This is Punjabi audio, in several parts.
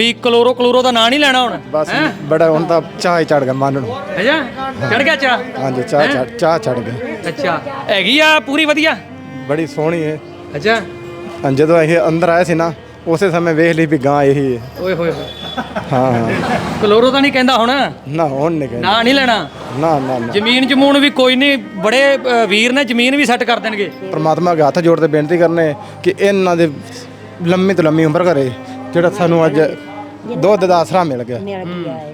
ਵੀ ਕਲੋਰੋ ਕਲੋਰੋ ਦਾ ਨਾਂ ਨਹੀਂ ਲੈਣਾ ਹੁਣ ਬਸ ਬੜਾ ਹੁਣ ਤਾਂ ਚਾਹ ਹੀ ਚੜ ਗਿਆ ਮਨ ਨੂੰ। ਅੱਛਾ? ਚੜ ਗਿਆ ਚਾ ਹਾਂਜੀ ਚਾਹ ਚੜ ਚਾਹ ਚੜ ਗਿਆ ਅੱਛਾ। ਹੈਗੀ ਆ ਪੂਰੀ ਵਧੀਆ? ਬੜੀ ਸੋਹਣੀ ਹੈ ਅੱਛਾ। ਹਾਂ, ਜਦੋਂ ਇਹ ਅੰਦਰ ਆਏ ਸੀ ਨਾ ਉਸੇ ਸਮੇਂ ਵੇਖ ਲਈ ਵੀ ਗਾਂ ਇਹੀ ਹੈ ਓਏ ਹੋਏ ਹੋਏ। ਹਾਂ ਹਾਂ। ਕਲੋਰੋ ਤਾਂ ਨਹੀਂ ਕਹਿੰਦਾ ਹੁਣ? ਨਾ ਹੁਣ ਨਹੀਂ ਕਹਿੰਦੇ। ਨਾਂ ਨਹੀਂ ਲੈਣਾ? ਨਾ ਨਾ ਨਾ। ਜ਼ਮੀਨ ਜਮੂਨ ਵੀ ਕੋਈ ਨਹੀਂ ਬੜੇ ਅ, ਵੀਰ ਨੇ ਜ਼ਮੀਨ ਵੀ ਸੈੱਟ ਕਰ ਦੇਣਗੇ। ਪਰਮਾਤਮਾ ਅੱਗੇ ਹੱਥ ਜੋੜ ਕੇ ਬੇਨਤੀ ਕਰਨੇ ਕਿ ਇਹਨਾਂ ਦੇ ਲੰਮੀ ਤੋਂ ਲੰਮੀ ਉਮਰ ਕਰੇ ਜਿਹੜਾ ਸਾਨੂੰ ਅੱਜ ਦੁੱਧ ਦਾ ਆਸਰਾ ਮਿਲ ਗਿਆ।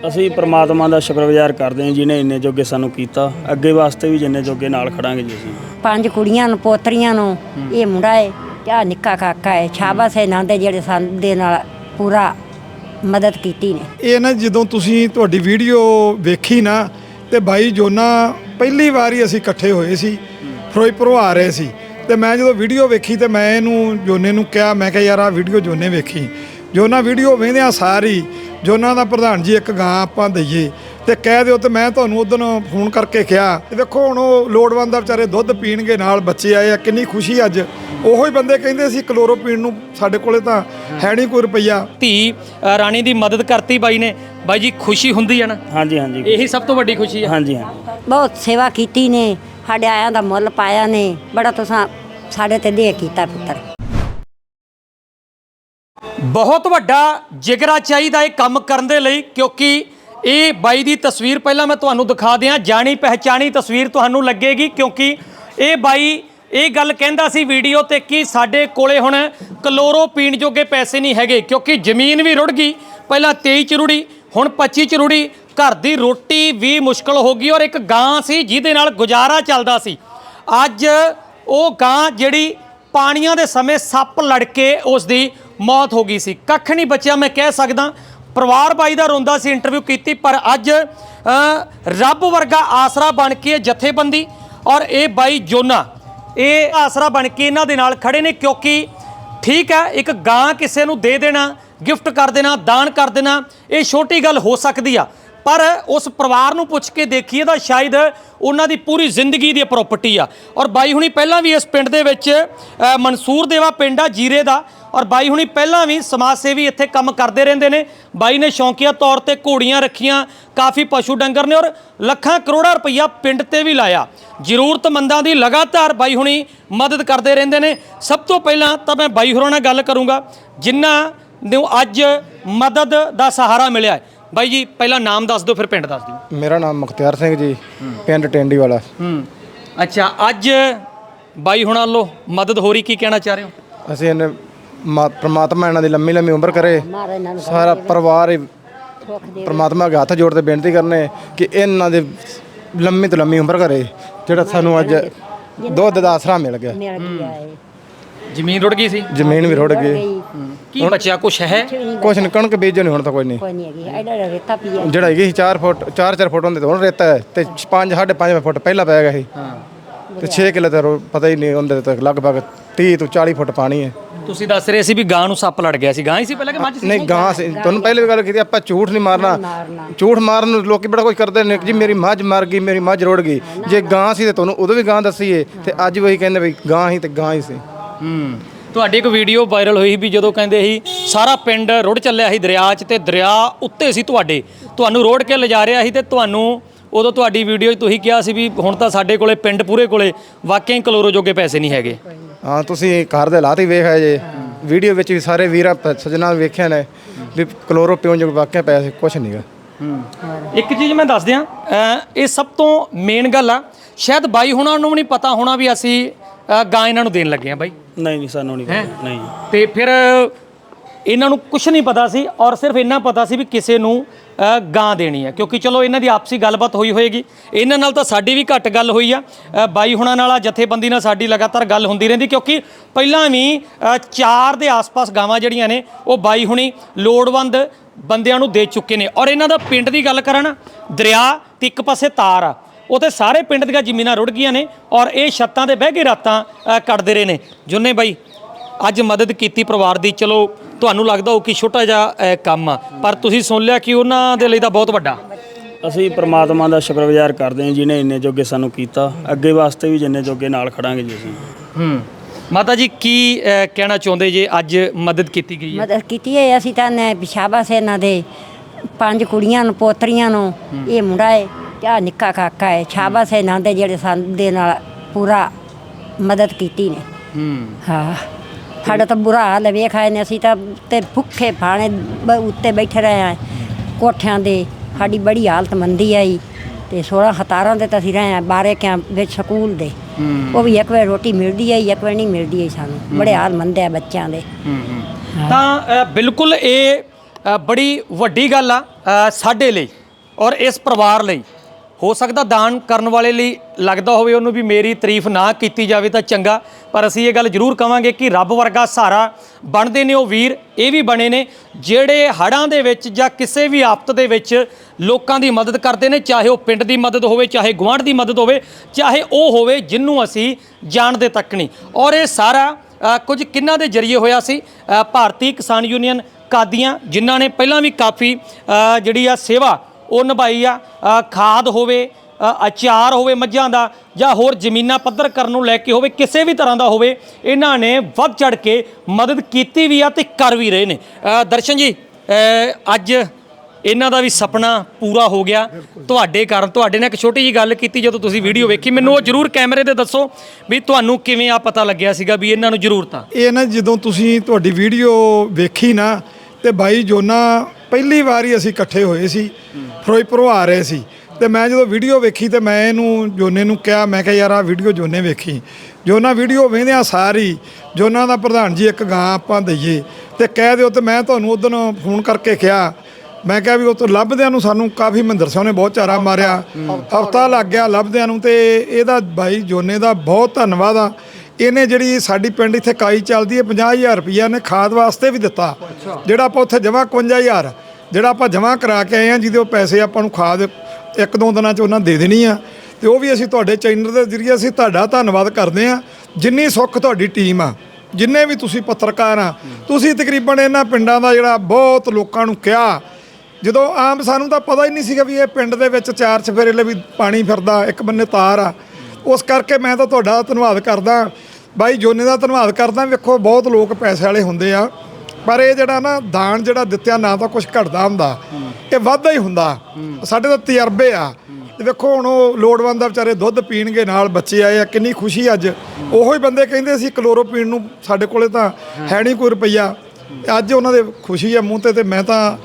ਅਸੀਂ ਪ੍ਰਮਾਤਮਾ ਦਾ ਸ਼ੁਕਰਗੁਜ਼ਾਰ ਕਰਦੇ ਹਾਂ ਜਿਨੇ ਇੰਨੇ ਜੋਗੇ ਸਾਨੂੰ ਕੀਤਾ। ਅੱਗੇ ਵਾਸਤੇ ਵੀ ਜਿੰਨੇ ਜੋਗੇ ਨਾਲ ਖੜਾਂਗੇ ਜੀ ਅਸੀਂ। ਪੰਜ ਕੁੜੀਆਂ ਨੂੰ ਪੋਤਰੀਆਂ ਨੂੰ ਇਹ ਮੁੰਡਾ ਹੈ ਤੇ ਆਹ ਨਿੱਕਾ ਕਾਕਾ ਹੈ ਸ਼ਾਬਾਸ਼ ਇਹਨਾਂ ਦੇ ਜਿਹੜੇ ਸਾਡੇ ਨਾਲ ਪੂਰਾ ਮਦਦ ਕੀਤੀ ਨੇ। ਇਹ ਨਾ ਜਦੋਂ ਤੁਸੀਂ ਤੁਹਾਡੀ ਵੀਡੀਓ ਵੇਖੀ ਨਾ ਤੇ ਬਾਈ ਜੋਨਾ ਪਹਿਲੀ ਵਾਰੀ ਅਸੀਂ ਇਕੱਠੇ ਹੋਏ ਸੀ ਫਿਰੋਜ਼ਪੁਰੋਂ ਆ ਰਹੇ ਸੀ ਤੇ ਮੈਂ ਜਦੋਂ ਵੀਡੀਓ ਵੇਖੀ ਤੇ ਮੈਂ ਇਹਨੂੰ ਜੋਨੇ ਨੂੰ ਕਿਹਾ ਮੈਂ ਕਿਹਾ ਯਾਰ ਆ ਵੀਡੀਓ ਜੋਨੇ ਵੇਖੀ। ਜੋਨਾ ਵੀਡੀਓ ਵੇਖਦਿਆਂ ਸਾਰੀ ਜੋਨਾ ਦਾ ਪ੍ਰਧਾਨ ਜੀ ਇੱਕ ਗਾਂ ਆਪਾਂ ਦਈਏ। ਤੇ ਕਹਿ ਦਿਓ ਤੇ ਮੈਂ ਤੁਹਾਨੂੰ ਉਦੋਂ ਫੋਨ ਕਰਕੇ ਕਿਹਾ ਵੇਖੋ ਹੁਣ ਉਹ ਲੋੜਵੰਦ ਆ ਵਿਚਾਰੇ ਦੁੱਧ ਪੀਣਗੇ ਨਾਲ ਬੱਚੇ ਆਏ ਆ ਕਿੰਨੀ ਖੁਸ਼ੀ ਅੱਜ। ਉਹੋ ਹੀ ਬੰਦੇ ਕਹਿੰਦੇ ਸੀ ਕਲੋਰੋ ਪੀਣ ਨੂੰ ਸਾਡੇ ਕੋਲੇ ਤਾਂ ਹੈ ਨਹੀਂ ਕੋਈ ਰੁਪਈਆ। ਧੀ ਅ, ਰਾਣੀ ਦੀ ਮਦਦ ਕਰਤੀ ਬਾਈ ਨੇ। ਬਾਈ ਜੀ ਖੁਸ਼ੀ ਹੁੰਦੀ ਹੈ ਨਾ? ਹਾਂਜੀ ਹਾਂਜੀ। ਇਹੀ ਸਭ ਤੋਂ ਵੱਡੀ ਖੁਸ਼ੀ ਹੈ ਹਾਂਜੀ ਹਾਂਜੀ ਬਹੁਤ ਸੇਵਾ ਕੀਤੀ ਨੇ ਸਾਡੇ ਆਇਆਂ ਦਾ ਮੁੱਲ ਪਾਇਆ ਨੇ। ਬੜਾ ਤੁਸੀਂ ਸਾਡੇ ਤੇ ਦੇ ਕੀਤਾ ਪੁੱਤਰ। ਬਹੁਤ ਵੱਡਾ ਜਿਗਰਾ ਚਾਹੀਦਾ ਇਹ ਕੰਮ ਕਰਨ ਦੇ ਲਈ, ਕਿਉਂਕਿ ਇਹ ਬਾਈ ਦੀ ਤਸਵੀਰ ਪਹਿਲਾਂ ਮੈਂ ਤੁਹਾਨੂੰ ਦਿਖਾ ਦਿਆਂ, ਜਾਣੀ ਪਹਿਚਾਣੀ ਤਸਵੀਰ ਤੁਹਾਨੂੰ ਲੱਗੇਗੀ, ਕਿਉਂਕਿ ਇਹ ਬਾਈ ਇਹ ਗੱਲ ਕਹਿੰਦਾ ਸੀ ਵੀਡੀਓ ਤੇ ਕਿ ਸਾਡੇ ਕੋਲੇ ਹੁਣ ਕਲੋਰੋ ਪੀਣ ਜੋਗੇ ਪੈਸੇ ਨਹੀਂ ਹੈਗੇ, ਕਿਉਂਕਿ ਜ਼ਮੀਨ ਵੀ ਰੁੜ ਗਈ, ਪਹਿਲਾਂ 23 ਚ ਰੁੜੀ ਹੁਣ 25 ਚ ਰੁੜੀ ਘਰ ਦੀ ਰੋਟੀ ਵੀ ਮੁਸ਼ਕਲ ਹੋ ਗਈ ਔਰ ਇੱਕ ਗਾਂ ਸੀ ਜਿਹਦੇ ਨਾਲ ਗੁਜ਼ਾਰਾ ਚੱਲਦਾ ਸੀ। ਅੱਜ ਉਹ ਗਾਂ ਜਿਹੜੀ ਪਾਣੀਆਂ ਦੇ ਸਮੇਂ ਸੱਪ ਲੜ ਕੇ ਉਸ ਦੀ ਮੌਤ ਹੋ ਗਈ ਸੀ। ਕੱਖ ਨਹੀਂ ਬਚਿਆ, ਮੈਂ ਕਹਿ ਸਕਦਾ। ਪਰਿਵਾਰ ਬਾਈ ਦਾ ਰੋਂਦਾ ਸੀ ਇੰਟਰਵਿਊ ਕੀਤੀ, ਪਰ ਅੱਜ ਰੱਬ ਵਰਗਾ ਆਸਰਾ ਬਣ ਕੇ ਜਥੇਬੰਦੀ ਔਰ ਇਹ ਬਾਈ ਜੋਨਾ, ਇਹ ਆਸਰਾ ਬਣ ਕੇ ਇਹਨਾਂ ਦੇ ਨਾਲ ਖੜੇ ਨੇ ਕਿਉਂਕਿ ਠੀਕ ਹੈ, ਇੱਕ ਗਾਂ ਕਿਸੇ ਨੂੰ ਦੇ ਦੇਣਾ ਗਿਫਟ ਕਰ ਦੇਣਾ, ਦਾਨ ਕਰ ਦੇਣਾ, ਇਹ ਛੋਟੀ ਗੱਲ ਹੋ ਸਕਦੀ ਆ। ਪਰ ਉਸ ਪਰਿਵਾਰ ਨੂੰ ਪੁੱਛ ਕੇ ਦੇਖੀਏ ਤਾਂ ਸ਼ਾਇਦ ਉਹਨਾਂ ਦੀ ਪੂਰੀ ਜ਼ਿੰਦਗੀ ਦੀ ਪ੍ਰਾਪਰਟੀ ਆ। ਔਰ ਬਾਈ ਹੁਣੀ ਪਹਿਲਾਂ ਵੀ ਇਸ ਪਿੰਡ ਦੇ ਵਿੱਚ ਅ, ਮਨਸੂਰ ਦੇਵਾ ਪਿੰਡ ਆ ਜੀਰੇ ਦਾ। ਔਰ ਬਾਈ ਹੁਣੀ ਪਹਿਲਾਂ ਵੀ ਸਮਾਜ ਸੇਵੀ ਇੱਥੇ ਕੰਮ ਕਰਦੇ ਰਹਿੰਦੇ ਨੇ। ਬਾਈ ਨੇ ਸ਼ੌਂਕੀਆ ਤੌਰ ਤੇ ਘੋੜੀਆਂ ਰੱਖੀਆਂ ਕਾਫੀ ਪਸ਼ੂ ਡੰਗਰ ਨੇ ਔਰ ਲੱਖਾਂ ਕਰੋੜਾਂ ਰੁਪਈਆ ਪਿੰਡ ਤੇ ਵੀ ਲਾਇਆ। ਜ਼ਰੂਰਤਮੰਦਾਂ ਦੀ ਲਗਾਤਾਰ ਬਾਈ ਹੁਣੀ ਮਦਦ ਕਰਦੇ ਰਹਿੰਦੇ ਨੇ। ਸਭ ਤੋਂ ਪਹਿਲਾਂ ਤਾਂ ਮੈਂ ਬਾਈ ਹੋਰਾਂ ਨਾਲ ਗੱਲ ਕਰੂੰਗਾ ਜਿਨ੍ਹਾਂ ਨੂੰ ਅੱਜ ਮਦਦ ਦਾ ਸਹਾਰਾ ਮਿਲਿਆ ਹੈ। ਬਾਈ ਜੀ ਪਹਿਲਾਂ ਨਾਮ ਦੱਸ ਦਿਓ ਫਿਰ ਪਿੰਡ ਦੱਸ ਦਿਓ। ਮੇਰਾ ਨਾਮ ਮੁਖਤਿਆਰ ਸਿੰਘ ਜੀ ਪਿੰਡ ਟੈਂਡੀ ਵਾਲਾ। ਹੂੰ ਅੱਛਾ ਅੱਜ ਬਾਈ ਹੁਣਾਂ ਵੱਲੋਂ ਮਦਦ ਹੋ ਰਹੀ ਕੀ ਕਹਿਣਾ ਚਾਹ ਰਹੇ ਹੋ? ਅਸੀਂ ਇਹਨੇ ਮਾ- ਪ੍ਰਮਾਤਮਾ ਇਹਨਾਂ ਦੀ ਲੰਮੀ ਲੰਮੀ ਉਮਰ ਕਰੇ। ਸਾਰਾ ਪਰਿਵਾਰ ਹੀ ਪ੍ਰਮਾਤਮਾ ਅੱਗੇ ਹੱਥ ਜੋੜ ਕੇ ਬੇਨਤੀ ਕਰਨੇ ਕਿ ਇਹਨਾਂ ਦੇ ਲੰਮੀ ਤੋਂ ਲੰਮੀ ਉਮਰ ਕਰੇ ਜਿਹੜਾ ਸਾਨੂੰ ਅੱਜ ਦੁੱਧ ਦਾ ਆਸਰਾ ਮਿਲ ਗਿਆ। ਜ਼ਮੀਨ ਰੁੜ ਗਈ ਸੀ? ਜ਼ਮੀਨ ਵੀ ਰੁੜ ਗਈ। ਕੀ ਬਚਿਆ ਕੁਛ ਹੈ? ਕੁਛ ਨੀ ਕਣਕ ਬੀਜੋ ਨਹੀਂ ਹੁਣ ਤਾਂ ਕੋਈ ਨਹੀਂ। ਕੋਈ ਨਹੀਂ ਹੈਗੀ। ਐਡਾ ਐਡਾ ਰੇਤਾ ਪੀਆ। ਜਿਹੜਾ ਹੈਗੀ ਸੀ 4 ਫੁੱਟ 4-4 ਫੁੱਟ ਹੁੰਦੇ ਤੇ ਹੁਣ ਰੇਤਾ ਹੈ। ਤੇ 5 5.5 ਫੁੱਟ ਪਹਿਲਾਂ ਪੈ ਗਿਆ ਸੀ। ਤੇ 6 ਕਿੱਲੇ ਤੇ ਰੋ- ਪਤਾ ਹੀ ਨਹੀਂ ਹੁੰਦੇ ਤੇ ਲਗਭਗ 30 ਤੋਂ 40 ਫੁੱਟ ਪਾਣੀ ਹੈ। ਤੁਸੀਂ ਦੱਸ ਰਹੇ ਸੀ ਵੀ ਗਾਂ ਨੂੰ ਸੱਪ ਲੜ ਗਿਆ ਸੀ। ਗਾਂ ਹੀ ਸੀ ਪਹਿਲਾਂ ਕਿ ਮੱਝ ਸੀ? ਨਹੀਂ ਗਾਂ ਸੀ। ਤੁਹਾਨੂੰ ਪਹਿਲੇ ਵੀ ਗੱਲ ਕੀਤੀ ਆਪਾਂ ਝੂਠ ਨਹੀਂ ਮਾਰਨਾ। ਝੂਠ ਮਾਰਨ ਨੂੰ ਲੋਕੀ ਬੜਾ ਕੁਝ ਕਰਦੇ ਨੇ ਕਿ ਜੀ ਮੇਰੀ ਮੱਝ ਮਰ ਗਈ ਮੇਰੀ ਮੱਝ ਰੋੜ ਗਈ। ਜੇ ਗਾਂ ਸੀ ਤੇ ਤੁਹਾਨੂੰ ਉਦੋਂ ਵੀ ਗਾਂ ਦੱਸੀਏ ਤੇ ਅੱਜ ਵੀ ਉਹੀ ਕਹਿੰਦੇ ਵੀ ਗਾਂ ਹੀ ਤੇ ਗਾਂ ਹੀ ਸੀ। ਹੂੰ। ਤੁਹਾਡੀ ਇੱਕ ਵੀਡੀਓ ਵਾਇਰਲ ਹੋਈ ਵੀ ਜਦੋਂ ਕਹਿੰਦੇ ਸੀ ਸਾਰਾ ਪਿੰਡ ਰੁੜ ਚੱਲਿਆ ਸੀ ਦਰਿਆ 'ਚ ਤੇ ਦਰਿਆ ਉੱਤੇ ਸੀ ਤੁਹਾਡੇ। ਤੁਹਾਨੂੰ ਰੋੜ ਕੇ ਲਿਜਾ ਰਿਹਾ ਸੀ ਤੇ ਤੁਹਾਨੂੰ ਉਦੋਂ ਤੁਹਾਡੀ ਵੀਡੀਓ 'ਚ ਤੁਸੀਂ ਕਿਹਾ ਸੀ ਵੀ ਹੁਣ ਤਾਂ ਸਾਡੇ ਕੋਲੇ ਪਿੰਡ ਪੂਰੇ ਕੋਲੇ ਵਾਕਿਆ ਹੀ ਕਲੋਰੋ ਜੋਗੇ ਪੈਸੇ ਨਹੀਂ ਹੈਗੇ। ਹਾਂ ਤੁਸੀਂ ਘਰ ਦੇ ਹਾਲਾਤ ਹੀ ਵੇਖ ਆਏ ਜੇ। ਵੀਡੀਓ ਵਿੱਚ ਵੀ ਸਾਰੇ ਵੀਰਾਂ ਸੱਜਣਾ ਵੇਖਿਆ ਨੇ ਵੀ ਕਲੋਰੋ ਪਿਉਣ ਜੋ ਵਾਕਿਆ ਪੈਸੇ ਕੁਝ ਨਹੀਂਗਾ ਇੱਕ ਚੀਜ਼ ਮੈਂ ਦੱਸ ਦਿਆਂ ਇਹ ਸਭ ਤੋਂ ਮੇਨ ਗੱਲ ਆ। ਸ਼ਾਇਦ ਬਾਈ ਹੁਣਾਂ ਨੂੰ ਵੀ ਨਹੀਂ ਪਤਾ ਹੋਣਾ ਵੀ ਅਸੀਂ ਗਾਂ ਇਹਨਾਂ ਨੂੰ ਦੇਣ ਲੱਗੇ ਆ ਬਾਈ? ਨਹੀਂ ਨਹੀਂ ਸਾਨੂੰ ਨਹੀਂ ਪਤਾ। ਨਹੀਂ ਤੇ ਫਿਰ ਇਹਨਾਂ ਨੂੰ ਕੁਝ ਨਹੀਂ ਪਤਾ ਸੀ ਔਰ ਸਿਰਫ ਇੰਨਾ ਪਤਾ ਸੀ ਵੀ ਕਿਸੇ ਨੂੰ ਅ, ਗਾਂ ਦੇਣੀ ਹੈ ਕਿਉਂਕਿ ਚਲੋ ਇਹਨਾਂ ਦੀ ਆਪਸੀ ਗੱਲਬਾਤ ਹੋਈ ਹੋਏਗੀ। ਇਹਨਾਂ ਨਾਲ ਤਾਂ ਸਾਡੀ ਵੀ ਘੱਟ ਗੱਲ ਹੋਈ ਆ। ਅ, ਬਾਈ ਹੁਣਾਂ ਨਾਲ ਆ ਜਥੇਬੰਦੀ ਨਾਲ ਸਾਡੀ ਲਗਾਤਾਰ ਗੱਲ ਹੁੰਦੀ ਰਹਿੰਦੀ ਕਿਉਂਕਿ ਪਹਿਲਾਂ ਵੀ ਅ, ਚਾਰ ਦੇ ਆਸ-ਪਾਸ ਗਾਵਾਂ ਜਿਹੜੀਆਂ ਨੇ ਉਹ ਬਾਈ ਹੁਣੀ ਲੋੜਵੰਦ ਬੰਦਿਆਂ ਨੂੰ ਦੇ ਚੁੱਕੇ ਨੇ। ਔਰ ਇਹਨਾਂ ਦਾ ਪਿੰਡ ਦੀ ਗੱਲ ਕਰਾਂ ਨਾ ਦਰਿਆ ਤੇ ਇੱਕ ਪਾਸੇ ਤਾਰ ਆ। ਉਤੇ ਸਾਰੇ ਪਿੰਡ ਦੀਆਂ ਜ਼ਮੀਨਾਂ ਰੁੜ ਗਈਆਂ ਨੇ ਔਰ ਇਹ ਛੱਤਾਂ ਤੇ ਬਹਿ ਕੇ ਰਾਤਾਂ ਅ, ਕੱਟਦੇ ਰਹੇ ਨੇ। ਜੁੰਨੇ ਬਾਈ ਅੱਜ ਮਦਦ ਕੀਤੀ ਪਰਿਵਾਰ ਦੀ। ਚਲੋ ਤੁਹਾਨੂੰ ਲੱਗਦਾ ਹੋ ਕਿ ਛੋਟਾ ਜਿਹਾ ਕੰਮ ਆ ਪਰ ਤੁਸੀਂ ਸੁਣ ਲਿਆ ਕਿ ਉਹਨਾਂ ਦੇ ਲਈ ਤਾਂ ਬਹੁਤ ਵੱਡਾ। ਅਸੀਂ ਪ੍ਰਮਾਤਮਾ ਦਾ ਸ਼ੁਕਰਗੁਜ਼ਾਰ ਕਰਦੇ ਹਾਂ ਜਿਨੇ ਇੰਨੇ ਜੋਗੇ ਸਾਨੂੰ ਕੀਤਾ। ਅੱਗੇ ਵਾਸਤੇ ਵੀ ਜਿੰਨੇ ਜੋਗੇ ਨਾਲ ਖੜਾਂਗੇ ਜੀ ਅਸੀਂ। ਹੂੰ। ਮਾਤਾ ਜੀ ਕੀ ਕਹਿਣਾ ਚਾਹੁੰਦੇ ਜੇ ਅੱਜ ਮਦਦ ਕੀਤੀ ਗਈ ਹੈ? ਮਦਦ ਕੀਤੀ ਹੈ। ਅਸੀਂ ਤਾਂ ਨੇ ਸ਼ਾਬਾਸ਼ ਇਹਨਾਂ ਦੇ। ਪੰਜ ਕੁੜੀਆਂ ਨੂੰ ਪੋਤਰੀਆਂ ਨੂੰ। ਇਹ ਮੁੰਡਾ ਹੈ ਆਹ ਨਿੱਕਾ ਕਾਕਾ ਹੈ ਸ਼ਾਬਾਸ਼ ਇਹਨਾਂ ਦੇ ਜਿਹੜੇ ਸਾਡੇ ਨਾਲ ਪੂਰਾ ਮਦਦ ਕੀਤੀ ਨੇ। ਹੂੰ। ਹਾਂ। ਸਾਡਾ ਤਾਂ ਬੁਰਾ ਹਾਲ ਵੇਖਾਏ ਨੇ ਅਸੀਂ ਤਾਂ ਤੇ ਭੁੱਖੇ ਭਾਣੇ ਬ- ਉੱਤੇ ਬੈਠੇ ਰਹੇ ਆ ਕੋਠਿਆਂ ਦੇ। ਸਾਡੀ ਬੜੀ ਹਾਲਤ ਮੰਦੀ ਆਈ ਤੇ 16 ਹਤਾਰਾਂ ਦੇ ਤਾਂ ਅਸੀਂ ਰਹੇ ਆ ਬਾਰੇ ਕਿਆਂ ਵਿੱਚ ਸਕੂਲ ਦੇ। ਉਹ ਵੀ ਇੱਕ ਵਾਰ ਰੋਟੀ ਮਿਲਦੀ ਹੈ ਇੱਕ ਵਾਰ ਨਹੀਂ ਮਿਲਦੀ ਹੈ ਸਾਨੂੰ। ਬੜੇ ਹਾਲ ਮੰਦੇ ਆ ਬੱਚਿਆਂ ਦੇ। ਤਾਂ ਅ, ਬਿਲਕੁਲ ਇਹ ਅ, ਬੜੀ ਵੱਡੀ ਗੱਲ ਆ ਅ, ਸਾਡੇ ਲਈ ਔਰ ਇਸ ਪਰਿਵਾਰ ਲਈ। ਹੋ ਸਕਦਾ ਦਾਨ ਕਰਨ ਵਾਲੇ ਲਈ ਲੱਗਦਾ ਹੋਵੇ ਉਹਨੂੰ ਵੀ ਮੇਰੀ ਤਾਰੀਫ ਨਾ ਕੀਤੀ ਜਾਵੇ ਤਾਂ ਚੰਗਾ, ਪਰ ਅਸੀਂ ਇਹ ਗੱਲ ਜ਼ਰੂਰ ਕਵਾਂਗੇ ਕਿ ਰੱਬ ਵਰਗਾ ਸਹਾਰਾ ਬਣਦੇ ਨੇ ਉਹ ਵੀਰ, ਇਹ ਵੀ ਬਣੇ ਨੇ, ਜਿਹੜੇ ਹੜਾਂ ਦੇ ਵਿੱਚ ਜਾਂ ਕਿਸੇ ਵੀ ਆਫਤ ਦੇ ਵਿੱਚ ਲੋਕਾਂ ਦੀ ਮਦਦ ਕਰਦੇ ਨੇ, ਚਾਹੇ ਉਹ ਪਿੰਡ ਦੀ ਮਦਦ ਹੋਵੇ, ਚਾਹੇ ਗੁਆਂਢ ਦੀ ਮਦਦ ਹੋਵੇ, ਚਾਹੇ ਉਹ ਹੋਵੇ ਜਿੰਨੂੰ ਅਸੀਂ ਜਾਣਦੇ ਤੱਕ ਨਹੀਂ। ਔਰ ਇਹ ਸਾਰਾ ਕੁਝ ਕਿੰਨਾਂ ਦੇ ਜਰੀਏ ਹੋਇਆ ਸੀ? ਭਾਰਤੀ ਕਿਸਾਨ ਯੂਨੀਅਨ ਕਾਦੀਆਂ, ਜਿਨ੍ਹਾਂ ਨੇ ਪਹਿਲਾਂ ਵੀ ਕਾਫੀ ਜਿਹੜੀ ਆ ਸੇਵਾ ਉਹ ਨਿਭਾਈ ਆ ਖਾਦ ਹੋਵੇ ਅਚਾਰ ਹੋਵੇ ਮੱਝਾਂ ਦਾ ਜਾਂ ਹੋਰ ਜ਼ਮੀਨਾਂ ਪੱਧਰ ਕਰਨ ਨੂੰ ਲੈ ਕੇ ਹੋਵੇ, ਕਿਸੇ ਵੀ ਤਰ੍ਹਾਂ ਦਾ ਹੋਵੇ, ਇਹਨਾਂ ਨੇ ਵੱਧ ਚੜ ਕੇ ਮਦਦ ਕੀਤੀ ਵੀ ਆ ਤੇ ਕਰ ਵੀ ਰਹੇ ਨੇ। ਦਰਸ਼ਨ ਜੀ ਅੱਜ ਇਹਨਾਂ ਦਾ ਵੀ ਸੁਪਨਾ ਪੂਰਾ ਹੋ ਗਿਆ। ਤੁਹਾਡੇ ਕਾਰਨ, ਤੁਹਾਡੇ ਨਾਲ ਇੱਕ ਛੋਟੀ ਜੀ ਗੱਲ ਕੀਤੀ ਜਦੋਂ ਤੁਸੀਂ ਵੀਡੀਓ ਵੇਖੀ। ਮੈਨੂੰ ਉਹ ਜਰੂਰ ਕੈਮਰੇ ਤੇ ਦੱਸੋ ਵੀ ਤੁਹਾਨੂੰ ਕਿਵੇਂ ਆ ਪਤਾ ਲੱਗਿਆ ਸੀਗਾ ਵੀ ਇਹਨਾਂ ਨੂੰ ਜ਼ਰੂਰਤ। ਆ ਇਹ ਨਾ ਜਦੋਂ ਤੁਸੀਂ ਤੁਹਾਡੀ ਵੀਡੀਓ ਵੇਖੀ ਨਾ, ਤੇ ਬਾਈ ਜੋਨਾ ਪਹਿਲੀ ਵਾਰੀ ਅਸੀਂ ਇਕੱਠੇ ਹੋਏ ਸੀ, ਫਿਰੋਜ਼ਪੁਰੋਂ ਆ ਰਹੇ ਸੀ। ਤੇ ਮੈਂ ਜਦੋਂ ਵੀਡੀਓ ਵੇਖੀ ਤੇ ਮੈਂ ਇਹਨੂੰ, ਜੋਨੇ ਨੂੰ ਕਿਹਾ, ਮੈਂ ਕਿਹਾ, ਯਾਰ ਆ ਵੀਡੀਓ ਜੋਨੇ ਵੇਖੀ। ਜੋਨਾ ਵੀਡੀਓ ਵੇਖਦਿਆਂ ਸਾਰੀ ਜੋਨਾ ਦਾ ਪ੍ਰਧਾਨ ਜੀ ਇੱਕ ਗਾਂ ਆਪਾਂ ਦਈਏ। ਤੇ ਕਹਿ ਦਿਓ ਤੇ ਮੈਂ ਤੁਹਾਨੂੰ ਉਦੋਂ ਫੋਨ ਕਰਕੇ ਕਿਹਾ। ਮੈਂ ਕਿਹਾ ਵੀ ਉਹ ਤੋਂ ਲੱਭਦਿਆਂ ਨੂੰ ਸਾਨੂੰ ਕਾਫੀ ਮਹਿੰਦਰ ਸਿੰਘ ਨੇ ਬਹੁਤ ਚਾਰਾ ਮਾਰਿਆ। ਹਫਤਾ ਲੱਗ ਗਿਆ ਲੱਭਦਿਆਂ ਨੂੰ ਤੇ ਇਹਦਾ ਬਾਈ ਜੋਨੇ ਦਾ ਬਹੁਤ ਧੰਨਵਾਦ ਆ। ਇਹਨੇ ਜਿਹੜੀ ਸਾਡੀ ਪਿੰਡ ਇੱਥੇ ਕਾਈ ਚੱਲਦੀ ਹੈ 50000 ਰੁਪਈਆ ਨੇ ਖਾਦ ਵਾਸਤੇ ਵੀ ਦਿੱਤਾ। ਜਿਹੜਾ ਆਪਾਂ ਉੱਥੇ ਜਮਾ 51000 ਜਿਹੜਾ ਆਪਾਂ ਜਮਾ ਕਰਾ ਕੇ ਆਏ ਆ ਜਿਹਦੇ ਉਹ ਪੈਸੇ ਆਪਾਂ ਨੂੰ ਖਾਦ ਇੱਕ ਦੋ ਦਿਨਾਂ ਚ ਉਹਨਾਂ ਦੇ ਦੇਣੀ ਆ। ਤੇ ਉਹ ਵੀ ਅਸੀਂ ਤੁਹਾਡੇ ਚੈਨਲ ਦੇ ਜ਼ਰੀਏ ਅਸੀਂ ਤੁਹਾਡਾ ਧੰਨਵਾਦ ਕਰਦੇ ਆ ਜਿੰਨੀ ਸੁੱਖ ਤੁਹਾਡੀ ਟੀਮ ਆ ਜਿੰਨੇ ਵੀ ਤੁਸੀਂ ਪੱਤਰਕਾਰ ਆ ਤੁਸੀਂ ਤਕਰੀਬਨ ਇਹਨਾਂ ਪਿੰਡਾਂ ਦਾ ਜਿਹੜਾ ਬਹੁਤ ਲੋਕਾਂ ਨੂੰ ਕਿਹਾ। ਜਦੋਂ ਆਮ ਸਾਨੂੰ ਤਾਂ ਪਤਾ ਹੀ ਨਹੀਂ ਸੀਗਾ ਵੀ ਇਹ ਪਿੰਡ ਦੇ ਵਿੱਚ ਚਾਰ ਚਫੇਰੇ ਲਈ ਵੀ ਪਾਣੀ ਫਿਰਦਾ ਇੱਕ ਬੰਨੇ ਤਾਰ ਆ। ਉਸ ਕਰਕੇ ਮੈਂ ਤਾਂ ਤੁਹਾਡਾ ਧੰਨਵਾਦ ਕਰਦਾ। ਬਾਈ ਜੋਨੇ ਦਾ ਧੰਨਵਾਦ ਕਰਦਾ। ਵੇਖੋ, ਬਹੁਤ ਲੋਕ ਪੈਸੇ ਵਾਲੇ ਹੁੰਦੇ ਆ। ਪਰ ਇਹ ਜਿਹੜਾ ਨਾ, ਦਾਨ ਜਿਹੜਾ ਦਿੱਤਿਆ ਨਾ ਤਾਂ ਕੁਝ ਘਟਦਾ ਹੁੰਦਾ। ਇਹ ਵਾਧਾ ਹੀ ਹੁੰਦਾ। ਸਾਡੇ ਤਾਂ ਤਜਰਬੇ ਆ। ਤੇ ਵੇਖੋ, ਹੁਣ ਉਹ ਲੋੜਵੰਦ ਆ, ਵਿਚਾਰੇ ਦੁੱਧ ਪੀਣਗੇ, ਨਾਲ ਬੱਚੇ ਆਏ ਆ, ਕਿੰਨੀ ਖੁਸ਼ੀ ਅੱਜ। ਉਹੋ ਹੀ ਬੰਦੇ ਕਹਿੰਦੇ ਸੀ ਕਲੋਰੋ ਪੀਣ ਨੂੰ ਸਾਡੇ ਕੋਲੇ ਤਾਂ ਹੈ ਨਹੀਂ ਕੋਈ ਰੁਪਈਆ। ਅੱਜ ਉਹਨਾਂ ਦੇ ਖੁਸ਼ੀ ਆ ਮੂੰਹ ਤੇ ਤੇ ਮੈਂ ਤਾਂ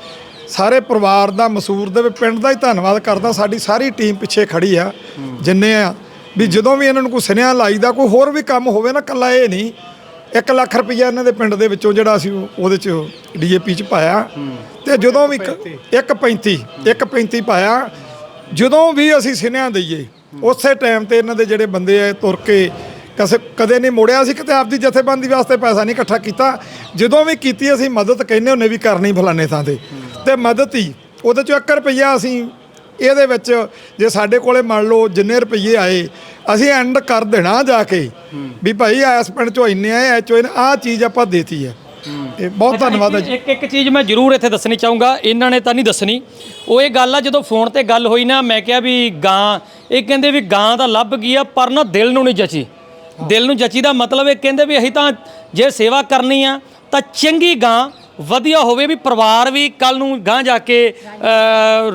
ਸਾਰੇ ਪਰਿਵਾਰ ਦਾ, ਮਸੂਰ ਦੇ ਪਿੰਡ ਦਾ ਹੀ ਧੰਨਵਾਦ ਕਰਦਾ। ਸਾਡੀ ਸਾਰੀ ਟੀਮ ਪਿੱਛੇ ਖੜੀ ਆ, ਜਿੰਨੇ ਆ। ਵੀ ਜਦੋਂ ਵੀ ਇਹਨਾਂ ਨੂੰ ਕੋਈ ਸੁਨੇਹਾ ਲਾਈਦਾ ਕੋਈ ਹੋਰ ਵੀ ਕੰਮ ਹੋਵੇ ਨਾ ਕੱਲਾ ਇਹ ਨਹੀਂ। 1 ਲੱਖ ਰੁਪਈਆ ਇਹਨਾਂ ਦੇ ਪਿੰਡ ਦੇ ਵਿੱਚੋਂ ਜਿਹੜਾ ਅਸੀਂ ਉਹ- ਉਹਦੇ ਚ ਡੀਏਪੀ ਚ ਪਾਇਆ। ਤੇ ਜਦੋਂ ਵੀ 1.35 1.35 ਪਾਇਆ। ਜਦੋਂ ਵੀ ਅਸੀਂ ਸੁਨੇਹਾ ਦਈਏ ਉਸੇ ਟਾਈਮ ਤੇ ਇਹਨਾਂ ਦੇ ਜਿਹੜੇ ਬੰਦੇ ਆ ਤੁਰ ਕੇ ਕਸੇ ਕਦੇ ਨਹੀਂ ਮੋੜਿਆ ਸੀ ਕਿਤੇ ਆਪਦੀ ਜਥੇਬੰਦੀ ਵਾਸਤੇ ਪੈਸਾ ਨਹੀਂ ਇਕੱਠਾ ਕੀਤਾ। ਜਦੋਂ ਵੀ ਕੀਤੀ ਅਸੀਂ ਮਦਦ ਕਹਿੰਦੇ ਹੁੰਨੇ ਵੀ ਕਰਨੀ ਫਲਾਣੇ ਥਾਂ ਤੇ। ਤੇ ਮਦਦ ਹੀ ਉਹਦੇ ਚੋਂ 1 ਰੁਪਈਆ ਅਸੀਂ ਇਹਦੇ ਵਿੱਚ ਜੇ ਸਾਡੇ ਕੋਲੇ ਮੰਨ ਲਓ ਜਿੰਨੇ ਰੁਪਈਏ ਆਏ ਅਸੀਂ ਐਂਡ ਕਰ ਦੇਣਾ ਜਾ ਕੇ। ਵੀ ਭਾਈ ਇਸ ਪਿੰਡ ਚੋਂ ਇੰਨੇ ਆਏ ਐ ਚੋਂ ਆਹ ਚੀਜ਼ ਆਪਾਂ ਦੇਤੀ ਹੈ। ਇਹ ਬਹੁਤ ਧੰਨਵਾਦ ਹੈ ਜੀ। ਇੱਕ ਇੱਕ ਚੀਜ਼ ਮੈਂ ਜ਼ਰੂਰ ਇੱਥੇ ਦੱਸਣੀ ਚਾਹੂੰਗਾ ਇਹਨਾਂ ਨੇ ਤਾਂ ਨਹੀਂ ਦੱਸਣੀ। ਉਹ ਇਹ ਗੱਲ ਆ ਜਦੋਂ ਫੋਨ ਤੇ ਗੱਲ ਹੋਈ ਨਾ ਮੈਂ ਕਿਹਾ ਵੀ ਗਾਂ ਇਹ ਕਹਿੰਦੇ ਵੀ ਗਾਂ ਤਾਂ ਲੱਭ ਗਈ ਆ ਪਰ ਨਾ ਦਿਲ ਨੂੰ ਨਹੀਂ ਜਚੀ। ਦਿਲ ਨੂੰ ਜਚੀ ਦਾ ਮਤਲਬ ਇਹ ਕਹਿੰਦੇ ਵੀ ਅਸੀਂ ਤਾਂ ਜੇ ਸੇਵਾ ਕਰਨੀ ਆ ਤਾਂ ਚੰਗੀ ਗਾਂ ਵਧੀਆ ਹੋਵੇ ਵੀ ਪਰਿਵਾਰ ਵੀ ਕੱਲ ਨੂੰ ਗਾਂ ਜਾ ਕੇ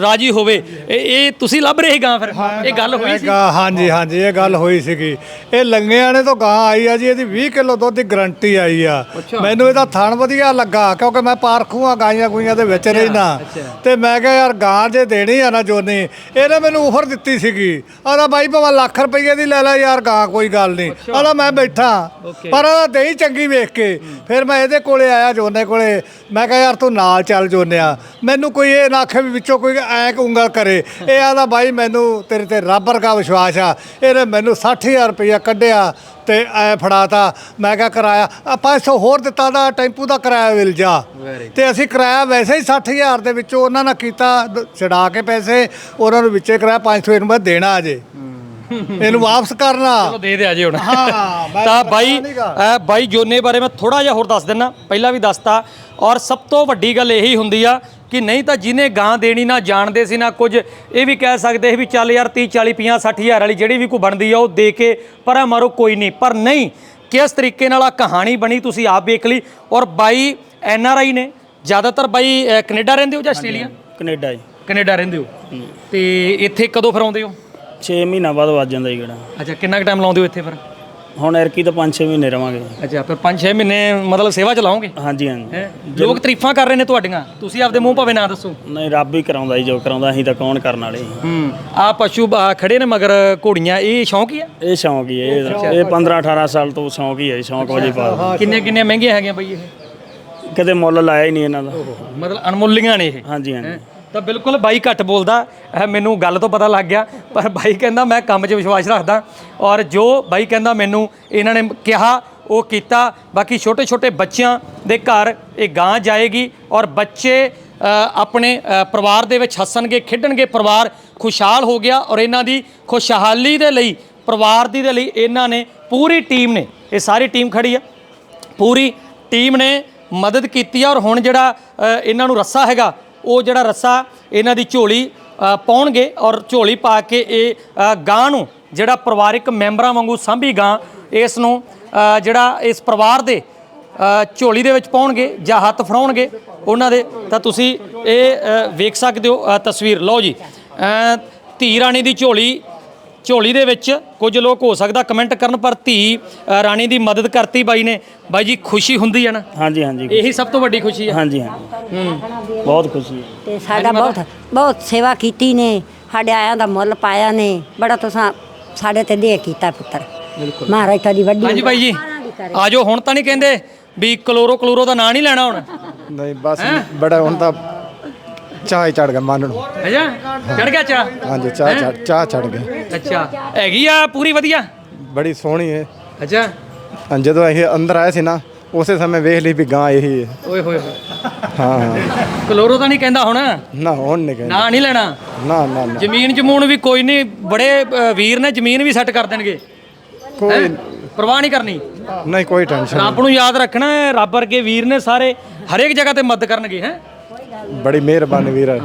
ਰਾਜੀ ਹੋਵੇ। ਇਹ ਇਹ ਤੁਸੀਂ ਲੱਭ ਰਹੇ ਗਾਂ ਫਿਰ? ਇਹ ਗੱਲ ਹੋਈ ਸੀ? ਹਾਂਜੀ ਹਾਂਜੀ ਇਹ ਗੱਲ ਹੋਈ ਸੀਗੀ। ਇਹ ਲੰਗਿਆਂ ਨੇ ਤੋਂ ਗਾਂ ਆਈ ਆ ਜੀ ਇਹਦੀ 20 ਕਿਲੋ ਦੁੱਧ ਦੀ ਗਰੰਟੀ ਆਈ ਆ। ਮੈਨੂੰ ਇਹਦਾ ਥਣ ਵਧੀਆ ਲੱਗਾ ਕਿਉਂਕਿ ਮੈਂ ਪਾਰਖੂ ਆ ਗਾਈਆਂ ਗੁਈਆਂ ਦੇ ਵਿੱਚ ਰਹਿਣਾ ਤੇ ਮੈਂ ਕਿਹਾ ਯਾਰ ਗਾਂ ਜੇ ਦੇਣੀ ਆ ਨਾ ਜੋਨੀ ਇਹਨੇ ਮੈਨੂੰ ਆਫਰ ਦਿੱਤੀ ਸੀਗੀ। ਆਦਾ ਬਾਈ ਭਾਵੇਂ ਲੱਖ ਰੁਪਏ ਦੀ ਲੈ ਲੈ ਯਾਰ ਗਾਂ ਕੋਈ ਗੱਲ ਨਹੀਂ। ਆਦਾ ਮੈਂ ਬੈਠਾ। ਪਰ ਉਹਦਾ ਦੇਈ ਚੰਗੀ ਵੇਖ ਕੇ। ਫਿਰ ਮੈਂ ਇਹਦੇ ਕੋਲੇ ਆਇਆ ਜੋਨੇ ਕੋਲੇ। ਮੈਂ ਕਿਹਾ ਯਾਰ ਤੂੰ ਨਾਲ ਚੱਲ ਜੋਨਿਆ ਮੈਨੂੰ ਕੋਈ ਇਹ ਨਾ ਆਖੇ ਵੀ ਵਿੱਚੋਂ ਕੋਈ ਐ ਉਂਗਲ ਕਰੇ। ਇਹ ਆਦਾ ਬਾਈ ਮੈਨੂੰ ਤੇਰੇ ਤੇ ਰੱਬ ਵਰਗਾ ਵਿਸ਼ਵਾਸ ਆ। ਇਹਨੇ ਮੈਨੂੰ 60000 ਰੁਪਇਆ ਕੱਢਿਆ ਤੇ ਐ ਫੜਾਤਾ। ਮੈਂ ਕਿਹਾ ਕਿਰਾਇਆ ਆ 500 ਹੋਰ ਦਿੱਤਾ ਦਾ ਟੈਂਪੂ ਦਾ ਕਿਰਾਇਆ ਮਿਲ ਜਾ। ਤੇ ਅਸੀਂ ਕਿਰਾਇਆ ਵੈਸੇ ਹੀ 60000 ਦੇ ਵਿੱਚੋਂ ਉਹਨਾਂ ਨਾਲ ਕੀਤਾ ਛਡਾ ਕੇ ਪੈਸੇ। ਉਹਨਾਂ ਨੂੰ ਵਿੱਚੇ ਕਿਰਾਇਆ 500 ਇਹਨੂੰ ਮੈਂ ਦੇਣਾ ਅਜੇ। ਇਹਨੂੰ ਵਾਪਸ ਕਰਨਾ। ਚਲੋ ਦੇ ਦੇ ਅਜੇ ਹੁਣ। ਹਾਂ, ਤਾਂ ਬਾਈ ਬਾਈ ਜੋਨੇ ਬਾਰੇ ਮੈਂ ਥੋੜਾ ਜਿਹਾ ਹੋਰ ਦੱਸ ਦਿੰਨਾ। ਪਹਿਲਾਂ ਵੀ ਦੱਸਤਾ ਔਰ ਸਭ ਤੋਂ ਵੱਡੀ ਗੱਲ ਇਹੀ ਹੁੰਦੀ ਆ ਕਿ ਨਹੀਂ ਤਾਂ ਜਿਹਨੇ ਗਾਂ ਦੇਣੀ ਨਾ ਜਾਣਦੇ ਸੀ ਨਾ ਕੁਝ ਇਹ ਵੀ ਕਹਿ ਸਕਦੇ ਸੀ ਵੀ ਚੱਲ ਯਾਰ 30 40 50 60 ਹਜ਼ਾਰ ਵਾਲੀ ਜਿਹੜੀ ਵੀ ਕੋਈ ਬਣਦੀ ਆ ਉਹ ਦੇ ਕੇ ਪਰਾਂ ਮਾਰੋ ਕੋਈ ਨਹੀਂ। ਪਰ ਨਹੀਂ ਕਿਸ ਤਰੀਕੇ ਨਾਲ ਆ ਕਹਾਣੀ ਬਣੀ ਤੁਸੀਂ ਆਪ ਵੇਖ ਲਈ ਔਰ ਬਾਈ ਐਨ ਆਰ ਆਈ ਨੇ ਜ਼ਿਆਦਾਤਰ ਬਾਈ ਅ, ਕੈਨੇਡਾ ਰਹਿੰਦੇ ਹੋ ਜਾਂ ਆਸਟ੍ਰੇਲੀਆ? ਕੈਨੇਡਾ ਜੀ। ਕੈਨੇਡਾ ਰਹਿੰਦੇ ਹੋ। ਤੇ ਇੱਥੇ ਕਦੋਂ ਫਿਰ ਆਉਂਦੇ ਹੋ? 6 ਮਹੀਨਾ ਬਾਅਦ ਵੱਜ ਜਾਂਦਾ ਜੀ ਕਿਹੜਾ ਅੱਛਾ ਕਿੰਨਾ ਕੁ ਟਾਈਮ ਲਾਉਂਦੇ ਹੋ ਇੱਥੇ ਫਿਰ? ਹੁਣ ਐਰਕੀ ਤਾਂ 5-6 ਮਹੀਨੇ ਰਵਾਂਗੇ। ਅੱਛਾ ਫਿਰ 5-6 ਮਹੀਨੇ ਮਤਲਬ ਸੇਵਾ ਚਲਾਓਗੇ? ਹਾਂਜੀ ਹਾਂਜੀ। ਹੈਂ? ਲੋਕ ਤਾਰੀਫਾਂ ਕਰ ਰਹੇ ਨੇ ਤੁਹਾਡੀਆਂ। ਤੁਸੀਂ ਆਪਦੇ ਮੂੰਹ ਭਾਵੇਂ ਨਾ ਦੱਸੋ। ਨਹੀਂ ਰੱਬ ਹੀ ਕਰਾਉਂਦਾ ਜੀ ਜੋ ਕਰਾਉਂਦਾ ਅਸੀਂ ਤਾਂ ਕੌਣ ਕਰਨ ਵਾਲੇ ਹੂੰ। ਆ ਪਸ਼ੂ ਆ ਖੜੇ ਨੇ ਮਗਰ ਘੋੜੀਆਂ ਇਹ ਸ਼ੌਂਕ ਹੀ ਆ? ਇਹ ਸ਼ੌਂਕ ਹੀ ਹੈ ਇਹ ਇਹ 15-18 ਸਾਲ ਤੋਂ ਸ਼ੌਂਕ ਹੀ ਹੈ ਜੀ, ਸ਼ੌਂਕ ਵਜੇ ਪਾ ਕਿੰਨੇ ਕਿੰਨੇ ਮਹਿੰਗੀਆਂ ਹੈਗੀਆਂ ਬਈ ਇਹ? ਕਦੇ ਮੁੱਲ ਲਾਇਆ ਹੀ ਨਹੀਂ ਇਹਨਾਂ ਦਾ। ਮਤਲਬ ਅਣਮੁੱਲੀਆਂ ਨੇ ਇਹ। ਹਾਂਜੀ ਹਾਂਜੀ। ਹੈਂ? ਤਾਂ ਬਿਲਕੁਲ ਬਾਈ ਘੱਟ ਬੋਲਦਾ, ਇਹ ਮੈਨੂੰ ਗੱਲ ਤੋਂ ਪਤਾ ਲੱਗ ਗਿਆ, ਪਰ ਬਾਈ ਕਹਿੰਦਾ ਮੈਂ ਕੰਮ 'ਚ ਵਿਸ਼ਵਾਸ ਰੱਖਦਾ। ਔਰ ਜੋ ਬਾਈ ਕਹਿੰਦਾ ਮੈਨੂੰ, ਇਹਨਾਂ ਨੇ ਕਿਹਾ, ਉਹ ਕੀਤਾ। ਬਾਕੀ ਛੋਟੇ ਛੋਟੇ ਬੱਚਿਆਂ ਦੇ ਘਰ ਇਹ ਗਾਂ ਜਾਏਗੀ ਔਰ ਬੱਚੇ ਆਪਣੇ ਪਰਿਵਾਰ ਦੇ ਵਿੱਚ ਹੱਸਣਗੇ, ਖੇਡਣਗੇ, ਪਰਿਵਾਰ ਖੁਸ਼ਹਾਲ ਹੋ ਗਿਆ ਔਰ ਇਹਨਾਂ ਦੀ ਖੁਸ਼ਹਾਲੀ ਦੇ ਲਈ, ਪਰਿਵਾਰ ਦੀ ਦੇ ਲਈ ਇਹਨਾਂ ਨੇ ਪੂਰੀ ਟੀਮ ਨੇ, ਇਹ ਸਾਰੀ ਟੀਮ ਖੜੀ ਆ। ਪੂਰੀ ਟੀਮ ਨੇ ਮਦਦ ਕੀਤੀ ਆ ਔਰ ਹੁਣ ਜਿਹੜਾ ਇਹਨਾਂ ਨੂੰ ਰੱਸਾ ਹੈਗਾ ਉਹ ਜਿਹੜਾ ਰੱਸਾ ਇਹਨਾਂ ਦੀ ਝੋਲੀ ਪਾਉਣਗੇ ਔਰ ਝੋਲੀ ਪਾ ਕੇ ਇਹ ਅ, ਗਾਂ ਨੂੰ ਜਿਹੜਾ ਪਰਿਵਾਰਿਕ ਮੈਂਬਰਾਂ ਵਾਂਗੂ ਸਾਂਭੀ ਗਾਂ ਇਸ ਨੂੰ ਜਿਹੜਾ ਇਸ ਪਰਿਵਾਰ ਦੇ ਝੋਲੀ ਦੇ ਵਿੱਚ ਪਾਉਣਗੇ ਜਾਂ ਹੱਥ ਫੜਾਉਣਗੇ ਉਹਨਾਂ ਦੇ ਤਾਂ ਤੁਸੀਂ ਇਹ ਵੇਖ ਸਕਦੇ ਹੋ ਤਸਵੀਰ। ਲਓ ਜੀ ਧੀ ਰਾਣੀ ਦੀ ਝੋਲੀ ਝੋਲੀ ਦੇ ਵਿੱਚ ਕੁਝ ਲੋਕ ਹੋ ਸਕਦਾ ਕਮੈਂਟ ਕਰਨ ਪਰ ਧੀ ਅ, ਰਾਣੀ ਦੀ ਮਦਦ ਕਰਤੀ ਬਾਈ ਨੇ। ਬਾਈ ਜੀ ਖੁਸ਼ੀ ਹੁੰਦੀ ਹੈ ਨਾ? ਹਾਂਜੀ ਹਾਂਜੀ ਇਹੀ ਸਭ ਤੋਂ ਵੱਡੀ ਖੁਸ਼ੀ ਹੈ। ਹਾਂਜੀ ਹਾਂਜੀ। ਬਹੁਤ ਖੁਸ਼ੀ ਹੈ। ਤੇ ਸਾਡਾ ਬਹੁਤ ਬਹੁਤ ਸੇਵਾ ਕੀਤੀ ਨੇ। ਸਾਡੇ ਆਇਆਂ ਦਾ ਮੁੱਲ ਪਾਇਆ ਨੇ। ਬੜਾ ਤੁਸੀਂ ਸਾਡੇ ਤੇ ਦੇ ਕੀਤਾ ਪੁੱਤਰ। ਬਿਲਕੁਲ। ਮਹਾਰਾਜ ਤੁਹਾਡੀ ਵੱਡੀ ਹਾਂਜੀ ਬਾਈ ਜੀ। ਆਜੋ ਹੁਣ ਤਾਂ ਨਹੀਂ ਕਹਿੰਦੇ ਵੀ ਕਲੋਰੋ ਕਲੋਰੋ ਦਾ ਨਾਂ ਨਹੀਂ ਲੈਣਾ ਹੁਣ। ਨਹੀਂ ਬਸ ਬੜਾ ਹੁਣ ਤਾਂ ਚਾਹ ਹੀ ਚੜ ਗਿਆ ਮਨ ਨੂੰ। ਹੈਜਾ ਚੜ ਗਿਆ ਚਾ ਹਾਂਜੀ ਚਾਹ ਚੜ ਚਾਹ ਚੜ ਗਿਆ ਅੱਛਾ। ਹੈਗੀ ਆ ਪੂਰੀ ਵਧੀਆ? ਬੜੀ ਸੋਹਣੀ ਹੈ ਅੱਛਾ। ਹਾਂ, ਜਦੋਂ ਇਹ ਅੰਦਰ ਆਏ ਸੀ ਨਾ ਉਸੇ ਸਮੇਂ ਵੇਖ ਲਈ ਵੀ ਗਾਂ ਇਹੀ ਹੈ ਓਏ ਹੋਏ ਹੋਏ। ਹਾਂ। ਹਾਂ ਕਲੋਰੋ ਤਾਂ ਨਹੀਂ ਕਹਿੰਦਾ ਹੁਣ? ਨਾ ਹੁਣ ਨਹੀਂ ਕਹਿੰਦੇ। ਨਾਂ ਨਹੀਂ ਲੈਣਾ? ਨਾ ਨਾ ਨਾ। ਜ਼ਮੀਨ ਜਮੂਨ ਵੀ ਕੋਈ ਨਹੀਂ ਬੜੇ ਅ, ਵੀਰ ਨੇ ਜ਼ਮੀਨ ਵੀ ਸੈੱਟ ਕਰ ਦੇਣਗੇ। ਕੋਈ ਪਰਵਾਹ ਨਹੀਂ ਕਰਨੀ। ਨਹੀਂ ਕੋਈ ਟੈਨਸ਼ਨ ਰੱਬ ਨੂੰ ਯਾਦ ਰੱਖਣਾ ਹੈ ਰੱਬ ਵਰਗੇ ਵੀਰ ਨੇ ਸਾਰੇ ਹਰੇਕ ਜਗ੍ਹਾ ਤੇ ਮਦਦ ਕਰਨਗੇ ਹੈ? ਬੜੀ ਮਿਹਰਬਾਨੀ ਵੀਰ।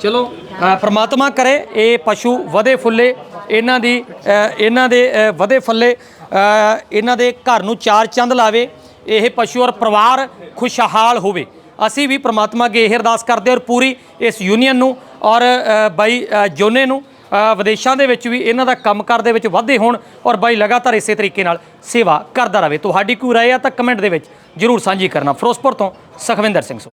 ਚਲੋ ਅ, ਪ੍ਰਮਾਤਮਾ ਕਰੇ ਇਹ ਪਸ਼ੂ ਵਧੇ ਫੁੱਲੇ ਇਹਨਾਂ ਦੀ ਇਹਨਾਂ ਦੇ ਵਧੇ ਫੁੱਲੇ ਇਹਨਾਂ ਦੇ ਘਰ ਨੂੰ ਚਾਰ ਚੰਦ ਲਾਵੇ ਇਹ ਪਸ਼ੂ ਔਰ ਪਰਿਵਾਰ ਖੁਸ਼ਹਾਲ ਹੋਵੇ। ਅਸੀਂ ਵੀ ਪ੍ਰਮਾਤਮਾ ਅੱਗੇ ਇਹ ਅਰਦਾਸ ਕਰਦੇ ਔਰ ਪੂਰੀ ਇਸ ਯੂਨੀਅਨ ਨੂੰ ਔਰ ਬਾਈ ਜੋਨੇ ਨੂੰ ਵਿਦੇਸ਼ਾਂ ਦੇ ਵਿੱਚ ਵੀ ਇਹਨਾਂ ਦਾ ਕੰਮਕਾਰ ਦੇ ਵਿੱਚ ਵਾਧੇ ਹੋਣ ਔਰ ਬਾਈ ਲਗਾਤਾਰ ਇਸੇ ਤਰੀਕੇ ਨਾਲ ਸੇਵਾ ਕਰਦਾ ਰਹੇ ਤੁਹਾਡੀ ਕੋਈ ਰਾਏ ਆ ਤਾਂ ਕਮੈਂਟ ਦੇ ਵਿੱਚ ਜਰੂਰ ਸਾਂਝੀ ਕਰਨਾ। ਫਿਰੋਜ਼ਪੁਰ ਤੋਂ ਸਖਵਿੰਦਰ ਸਿੰਘ